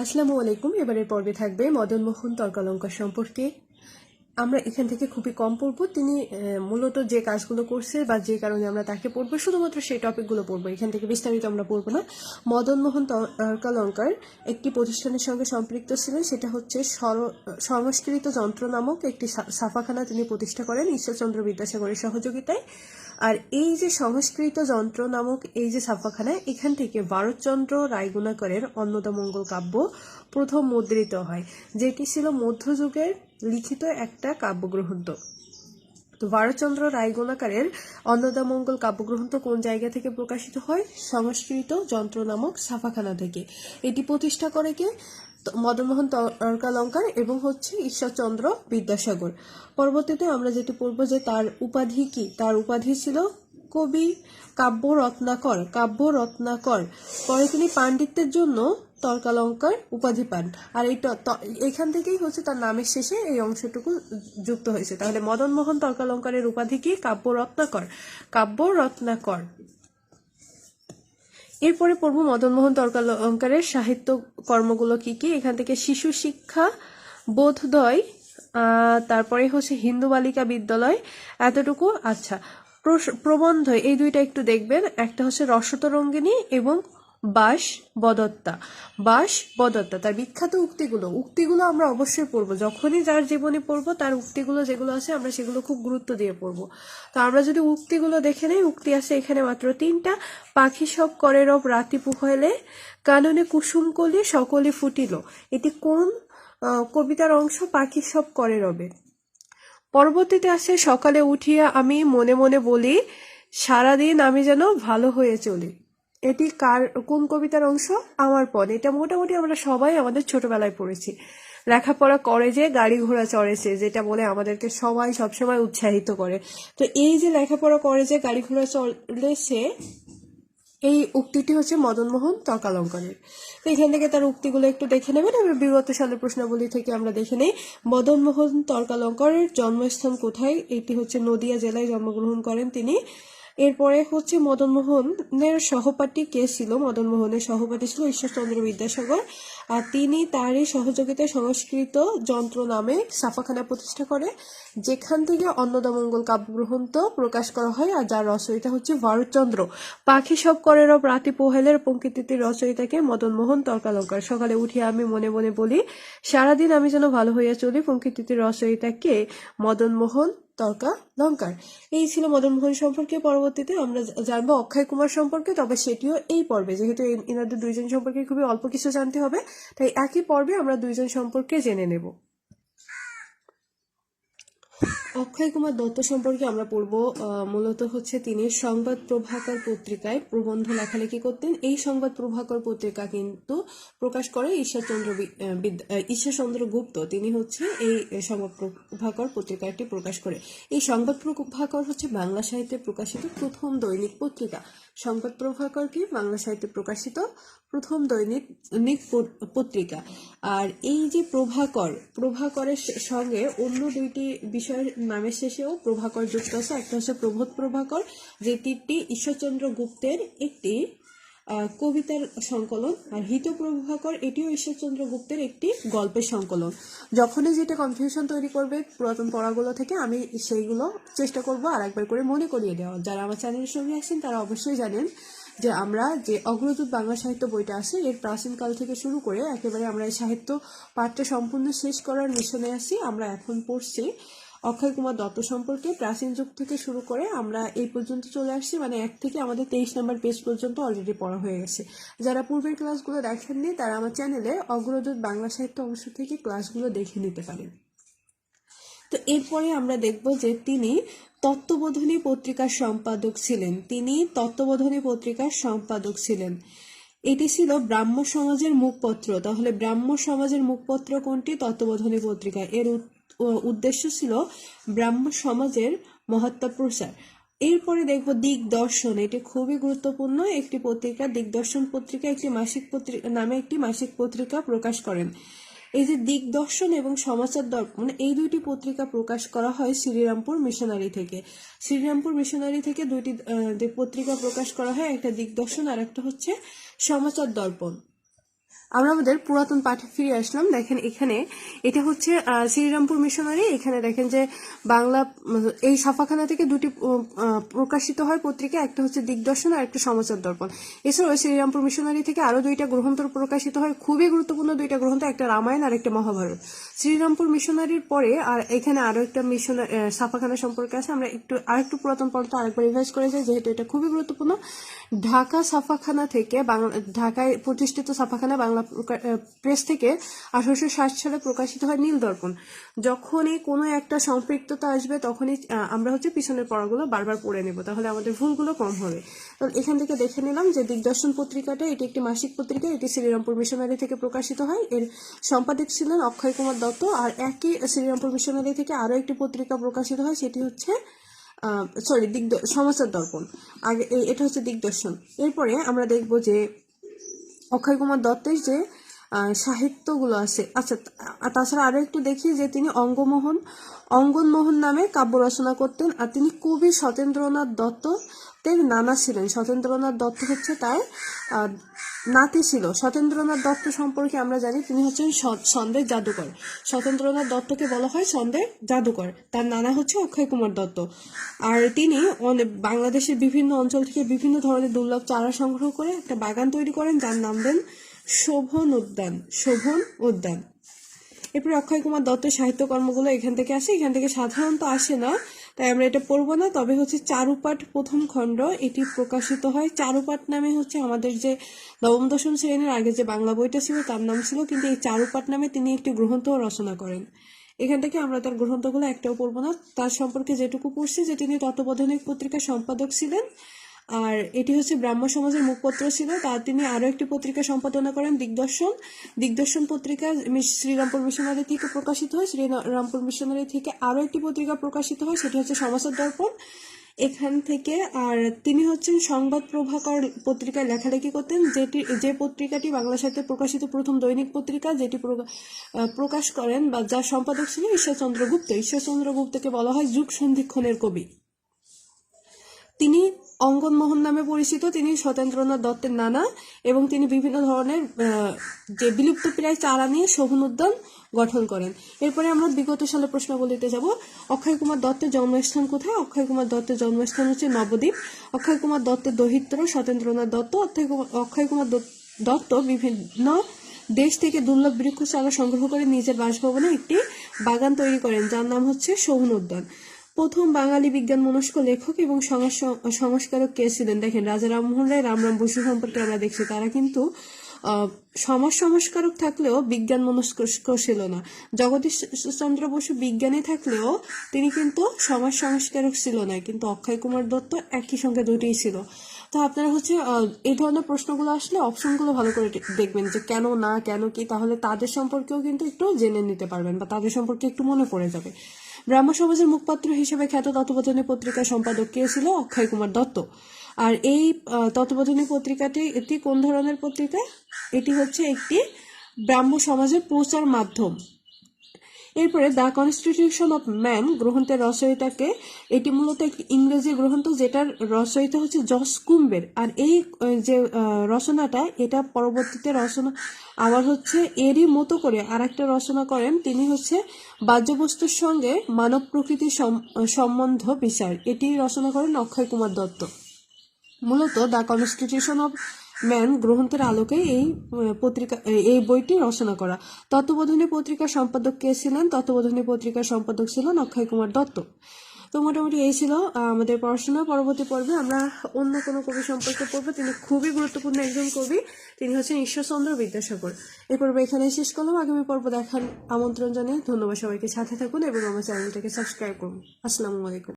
আসসালামু আলাইকুম। এবারের পর্বে থাকবে মদন মোহন তর্কালঙ্কার সম্পর্কে। আমরা এখান থেকে খুবই কম পড়ব। তিনি মূলত যে কাজগুলো করছে বা যে কারণে আমরা তাকে পড়ব, শুধুমাত্র সেই টপিকগুলো পড়ব। এখান থেকে বিস্তারিত আমরা পড়ব না। মদন মোহন তর্কালঙ্কার একটি প্রতিষ্ঠানের সঙ্গে সম্পৃক্ত ছিলেন। সেটা হচ্ছে সংস্কৃত যন্ত্র নামক একটি সা- ছাপাখানা তিনি প্রতিষ্ঠা করেন। ঈশ্বরচন্দ্র বিদ্যাসাগরের সহযোগিতায়। আর এই যে সংস্কৃত যন্ত্র নামক এই যে ছাপাখানা, এখান থেকে ভারতচন্দ্র রায়গুণাকরের অন্নদামঙ্গল কাব্য প্রথম মুদ্রিত হয়, যেটি ছিল মধ্যযুগের লিখিত একটা কাব্যগ্রন্থ। তো ভারতচন্দ্র রায়গুণাকারের অন্নদামঙ্গল কাব্যগ্রন্থ কোন জায়গা থেকে প্রকাশিত হয়? সংস্কৃত যন্ত্র নামক ছাপাখানা থেকে। এটি প্রতিষ্ঠা করে কে? মদনমোহন তর্কালঙ্কার এবং হচ্ছে ঈশ্বরচন্দ্র বিদ্যাসাগর। পরবর্তীতে আমরা যেটি পড়ব যে তার উপাধি কি? তার উপাধি ছিল কবি কাব্য রত্নাকর কাব্য রত্নাকর। পরে তিনি পাণ্ডিত্যের জন্য তর্কালঙ্কার উপাধি পান। আর এই এখান থেকেই হচ্ছে তার নামের শেষে এই অংশটুকু যুক্ত হয়েছে। তাহলে মদন মোহন তর্কালঙ্কারের উপাধি কি? কাব্য রত্নাকর। কাব্য রত্নাকর। এরপরে পড়ব মদনমোহন তর্কালঙ্কারের সাহিত্য কর্মগুলো কি কি? এখান থেকে শিশু শিক্ষা বোধদয় তারপরে হচ্ছে হিন্দু বালিকা বিদ্যালয়, এতটুকু। আচ্ছা প্রবন্ধ, এই দুইটা একটু দেখবেন। একটা হচ্ছে রসতরঙ্গিনী এবং বাস বদত্তা। বাস বদত্তা, তার বিখ্যাত উক্তিগুলো। উক্তিগুলো আমরা অবশ্যই পড়ব। যখনই যার জীবনে পড়ব, তার উক্তিগুলো যেগুলো আছে, আমরা সেগুলো খুব গুরুত্ব দিয়ে পড়ব। তো আমরা যদি উক্তিগুলো দেখে নেই, উক্তি আছে এখানে মাত্র তিনটা। পাখি সব করে রব রাতি পুহলে কাননে কুসুম কলি সকলে ফুটিল। এটি কোন কবিতার অংশ? পাখি সব করে রবে। পরবর্তীতে আসে, সকালে উঠিয়া আমি মনে মনে বলি, সারাদিন আমি যেন ভালো হয়ে চলি। এটি কার, কোন কবিতার অংশ? আমার পণ এটা মোটামুটি আমরা সবাই আমাদের ছোটবেলায় পড়েছি। লেখাপড়া করে যে গাড়ি ঘোড়া চড়েছে যেটা বলে আমাদেরকে সবাই সবসময় উৎসাহিত করে। তো এই যে লেখাপড়া করে যে গাড়ি ঘোড়া চলেছে এই উক্তিটি হচ্ছে মদনমোহন তর্কালঙ্কারের। তো এখান থেকে তার উক্তিগুলো একটু দেখে নেবেন। এবং বিগত সালের প্রশ্নাবলী থেকে আমরা দেখে নেই। মদনমোহন তর্কালঙ্কারের জন্মস্থান কোথায়? এটি হচ্ছে নদিয়া জেলায় জন্মগ্রহণ করেন তিনি। এরপরে হচ্ছে মদনমোহনের সহপাঠী কে ছিল? মদনমোহনের সহপাঠী ছিল ঈশ্বরচন্দ্র বিদ্যাসাগর। আর তিনি তারই সহযোগিতায় সংস্কৃত যন্ত্র নামে ছাপাখানা প্রতিষ্ঠা করে, যেখান থেকে অন্নদামঙ্গল কাব্যগ্রন্থ প্রকাশ করা হয় আর যার রচয়িতা হচ্ছে ভারতচন্দ্র। পাখি সব করে রব রাতি পোহেলের পঙ্কিতির রচয়িতাকে মদনমোহন তর্কালঙ্কার। সকালে উঠিয়ে আমি মনে মনে বলি, সারাদিন আমি যেন ভালো হইয়া চলি পঙ্কিতির রচয়িতাকে মদনমোহন তর্কা, লঙ্কার। এই ছিল মদনমোহন সম্পর্কে। পরবর্তীতে আমরা জানব অক্ষয় কুমার সম্পর্কে, তবে সেটিও এই পর্বে। যেহেতু এনাদের দুইজন সম্পর্কে খুবই অল্প কিছু জানতে হবে, তাই একই পর্বে আমরা দুইজন সম্পর্কে জেনে নেব। অক্ষয় কুমার দত্ত সম্পর্কে আমরা পড়ব মূলত হচ্ছে তিনি সংবাদ প্রভাকর পত্রিকায় প্রবন্ধ লেখালেখি করতেন। এই সংবাদ প্রভাকর পত্রিকা কিন্তু প্রকাশ করে ঈশ্বরচন্দ্র ঈশ্বরচন্দ্র গুপ্ত। তিনি হচ্ছে এই সংবাদ প্রভাকর পত্রিকাটি প্রকাশ করে। এই সংবাদ প্রভাকর হচ্ছে বাংলা সাহিত্যে প্রকাশিত প্রথম দৈনিক পত্রিকা। সংবাদ প্রভাকরকে বাংলা সাহিত্যে প্রকাশিত প্রথম দৈনিক দৈনিক পত্রিকা। আর এই যে প্রভাকর, প্রভাকরের সঙ্গে অন্য দুইটি বিষয়ের নামের শেষেও প্রভাকর যুক্ত আছে। একটা হচ্ছে প্রভোধ প্রভাকর যে তীরটি ঈশ্বরচন্দ্র গুপ্তের একটি কবিতার সংকলন আর হিত প্রভাকর এটিও ঈশ্বরচন্দ্র গুপ্তের একটি গল্পের সংকলন। যখনই যেটা কনফিউশন তৈরি করবে পুরাতন পড়াগুলো থেকে আমি সেইগুলো চেষ্টা করব আর একবার করে মনে করিয়ে দেওয়া যারা আমার চ্যানেলের সঙ্গে আসেন তারা অবশ্যই জানেন যে আমরা যে অগ্রদূত বাংলা সাহিত্য বইটা আছে, এর প্রাচীনকাল থেকে শুরু করে একেবারে আমরা এই সাহিত্য পাঠটা সম্পূর্ণ শেষ করার মিশনে আছি। আমরা এখন পড়ছি অক্ষয় কুমার দত্ত সম্পর্কে প্রাচীন যুগ থেকে শুরু করে আমরা এই পর্যন্ত চলে আসছি। মানে এক থেকে আমাদের তেইশ নম্বর পেজ পর্যন্ত অলরেডি পড়া হয়ে গেছে। যারা পূর্বের ক্লাসগুলো দেখেননি, তারা আমার চ্যানেলে অগ্রদূত বাংলা সাহিত্য অংশ থেকে ক্লাসগুলো দেখে নিতে পারেন। তো এরপরে আমরা দেখব যে তিনি তত্ত্ববোধনী পত্রিকার সম্পাদক ছিলেন। তিনি তত্ত্ববোধনী পত্রিকার সম্পাদক ছিলেন। এটি ছিল ব্রাহ্ম সমাজের মুখপত্র। তাহলে ব্রাহ্ম সমাজের মুখপত্র কোনটি? তত্ত্ববোধনী পত্রিকা। এর উদ্দেশ্য ছিল ব্রাহ্ম সমাজের মহাত্মা প্রচার। এরপরে দেখব দিগদর্শন। এটি খুবই গুরুত্বপূর্ণ একটি পত্রিকা। দিগদর্শন পত্রিকা একটি মাসিক পত্রিকা নামে একটি মাসিক পত্রিকা প্রকাশ করেন। এই যে দিগদর্শন এবং সমাচার দর্পণ এই দুইটি পত্রিকা প্রকাশ করা হয় শ্রীরামপুর মিশনারি থেকে। শ্রীরামপুর মিশনারি থেকে দুইটি পত্রিকা প্রকাশ করা হয়, একটা দিগদর্শন আর একটা হচ্ছে সমাচার দর্পণ। আমরা আমাদের পুরাতন পাঠে ফিরে আসলাম। দেখেন এখানে, এটা হচ্ছে শ্রীরামপুর মিশনারি। এখানে দেখেন যে বাংলা, এই ছাপাখানা থেকে দুটি প্রকাশিত হয় পত্রিকা। একটা হচ্ছে দিগদর্শন আর একটা সমাচার দর্পণ। এছাড়াও শ্রীরামপুর মিশনারি থেকে আরও দুইটা গ্রন্থ প্রকাশিত হয়। খুবই গুরুত্বপূর্ণ দুইটা গ্রন্থ, একটা রামায়ণ আর একটা মহাভারত। শ্রীরামপুর মিশনারির পরে আর এখানে আরও একটা মিশন ছাপাখানা সম্পর্কে আছে। আমরা একটু, আরেকটু পুরাতন পর্ব আরেকবার রিভাইজ করে যাই, যেহেতু এটা খুবই গুরুত্বপূর্ণ। ঢাকা ছাপাখানা থেকে বাংলা, ঢাকায় প্রতিষ্ঠিত ছাপাখানা বাংলা প্রকা- প্রেস থেকে আঠারোশো ষাট সালে প্রকাশিত হয় নীল দর্পণ। যখনই কোনো একটা সম্পৃক্ততা আসবে, তখনই আমরা হচ্ছে পিছনের পড়াগুলো বারবার পড়ে নেব। তাহলে আমাদের ভুলগুলো কম হবে। তো এখান থেকে দেখে নিলাম যে দিগদর্শন পত্রিকাটা, এটি একটি মাসিক পত্রিকা, এটি শ্রীরামপুর মিশনারি থেকে প্রকাশিত হয়। এর সম্পাদক ছিলেন অক্ষয় কুমার দত্ত। আর একই শ্রীরামপুর মিশনারি থেকে আরও একটি পত্রিকা প্রকাশিত হয়, সেটি হচ্ছে সরি দিগদ সমাচার দর্পণ। আগে এটা হচ্ছে দিগদর্শন। এরপরে আমরা দেখব যে অক্ষয় কুমার দত্তের যে আহ, সাহিত্যগুলো আছে। আচ্ছা তাছাড়া আরও একটু দেখি যে তিনি অঙ্গমোহন, অঙ্গনমোহন নামে কাব্য রচনা করতেন আর তিনি কবি সতেন্দ্রনাথ দত্ত তের নানা ছিলেন। সতেন্দ্রনাথ দত্ত হচ্ছে তার নাতি ছিল। সতেন্দ্রনাথ দত্ত সম্পর্কে আমরা জানি তিনি হচ্ছেন সন্দেহ জাদুকর। সতেন্দ্রনাথ দত্তকে বলা হয় সন্দেহ জাদুকর। তার নানা হচ্ছে অক্ষয় কুমার দত্ত। আর তিনি বাংলাদেশের বিভিন্ন অঞ্চল থেকে বিভিন্ন ধরনের দুর্লভ চারা সংগ্রহ করে একটা বাগান তৈরি করেন, যার নাম দেন শোভন উদ্যান শোভন উদ্যান। এরপরে অক্ষয় কুমার দত্তের সাহিত্য কর্মগুলো এখান থেকে আসে। এখান থেকে সাধারণত আসে না, তাই আমরা এটা পড়ব না। তবে হচ্ছে চারুপাঠ প্রথম খণ্ড, এটি প্রকাশিত হয় চারুপাঠ নামে হচ্ছে আমাদের যে নবম, দশম শ্রেণির আগে যে বাংলা বইটা ছিল তার নাম ছিল, কিন্তু এই চারুপাঠ নামে তিনি একটি গ্রন্থ রচনা করেন। এখান থেকে আমরা তার গ্রন্থগুলো একটাও পড়ব না। তার সম্পর্কে যেটুকু পড়ছি যে তিনি তত্ত্ববোধনিক পত্রিকার সম্পাদক ছিলেন আর এটি হচ্ছে ব্রাহ্ম সমাজের মুখপত্র ছিল। তার তিনি আরও একটি পত্রিকা সম্পাদনা করেন, দিগদর্শন। দিগদর্শন পত্রিকা শ্রীরামপুর মিশনারি থেকে প্রকাশিত হয়। শ্রীরামপুর মিশনারি থেকে আরও একটি পত্রিকা প্রকাশিত হয়, সেটি হচ্ছে সমাচার দর্পণ। এখান থেকে আর তিনি হচ্ছেন সংবাদ প্রভাকর পত্রিকায় লেখালেখি করতেন, যেটি, যে পত্রিকাটি বাংলা সাহিত্যে প্রকাশিত প্রথম দৈনিক পত্রিকা, যেটি প্রকা- প্রকাশ করেন বা যার সম্পাদক ছিল ঈশ্বরচন্দ্র গুপ্ত। ঈশ্বরচন্দ্র গুপ্তকে বলা হয় যুগ সন্ধিক্ষণের কবি। তিনি অঙ্গন মোহন নামে পরিচিত, তিনি সত্যেন্দ্রনাথ দত্তের নানা এবং তিনি বিভিন্ন ধরনের যে বিলুপ্ত প্রায় চারা নিয়ে শোভন উদ্যান গঠন করেন। এরপরে আমরা বিগত সালে প্রশ্নাবলীতে যাব, অক্ষয় কুমার দত্তের জন্মস্থান কোথায়? অক্ষয় কুমার দত্তের জন্মস্থান হচ্ছে নবদ্বীপ। অক্ষয় কুমার দত্তের দহিত্র সত্যেন্দ্রনাথ দত্ত। অক্ষয় কুমার- দত্ত বিভিন্ন দেশ থেকে দুর্লভ বৃক্ষ চারা সংগ্রহ করে নিজের বাসভবনে একটি বাগান তৈরি করেন, যার নাম হচ্ছে শোভন উদ্যান। প্রথম বাঙালি বিজ্ঞান মনস্ক লেখক এবং সংস্কারক কে ছিলেন? দেখেন, রাজা রামমোহন রায় রামরাম বসু সম্পর্কে আমরা দেখছি। তারা কিন্তু সমাজ সংস্কারক থাকলেও বিজ্ঞান মনস্ক ছিল না। জগদীশ চন্দ্র বসু বিজ্ঞানী থাকলেও তিনি কিন্তু সমাজ সংস্কারক ছিল না। কিন্তু অক্ষয় কুমার দত্ত একই সঙ্গে দুটিই ছিল। তো আপনারা হচ্ছে এই ধরনের প্রশ্নগুলো আসলে অপশনগুলো ভালো করে দেখবেন যে কেন না, কেন কি, তাহলে তাদের সম্পর্কেও কিন্তু একটু জেনে নিতে পারবেন বা তাদের সম্পর্কে একটু মনে পড়ে যাবে। ব্রাহ্ম সমাজের মুখপাত্র হিসেবে খ্যাত তত্ত্ববোধনী পত্রিকার সম্পাদক কে ছিল? অক্ষয় কুমার দত্ত। আর এই তত্ত্ববোধনী পত্রিকাটি, এটি কোন ধরনের পত্রিকা? এটি হচ্ছে একটি ব্রাহ্ম সমাজের প্রচার মাধ্যম। এরপরে দ্য কনস্টিটিউশন অফ ম্যান গ্রন্থের রচয়িতাকে, এটি মূলত একটি ইংরেজি গ্রন্থ যেটার রচয়িতা হচ্ছে জস কুম্বের। আর এই যে রচনাটা, এটা পরবর্তীতে রচনা, আবার হচ্ছে এরই মতো করে আর একটা রচনা করেন, তিনি হচ্ছে বাহ্যবস্তুর সঙ্গে মানব প্রকৃতির সম- সম্বন্ধ বিচার এটি রচনা করেন অক্ষয় কুমার দত্ত। মূলত দ্য কনস্টিটিউশন অফ ম্যান গ্রন্থের আলোকে এই পত্রিকা এই- বইটি রচনা করা। তত্ত্ববোধনী পত্রিকার সম্পাদক কে ছিলেন? তত্ত্ববোধনী পত্রিকার সম্পাদক ছিলেন অক্ষয় কুমার দত্ত। তো মোটামুটি এই ছিল আমাদের পড়াশোনা। পরবর্তী পর্বে আমরা অন্য কোনো কবি সম্পর্কে পড়ব। তিনি খুবই গুরুত্বপূর্ণ একজন কবি। তিনি হচ্ছেন ঈশ্বরচন্দ্র বিদ্যাসাগর। এই পর্ব এখানে শেষ করলাম। আগামী পর্ব দেখার আমন্ত্রণ জানিয়ে ধন্যবাদ সবাইকে। সাথে থাকুন এবং আমার চ্যানেলটাকে সাবস্ক্রাইব করুন। আসসালামু আলাইকুম।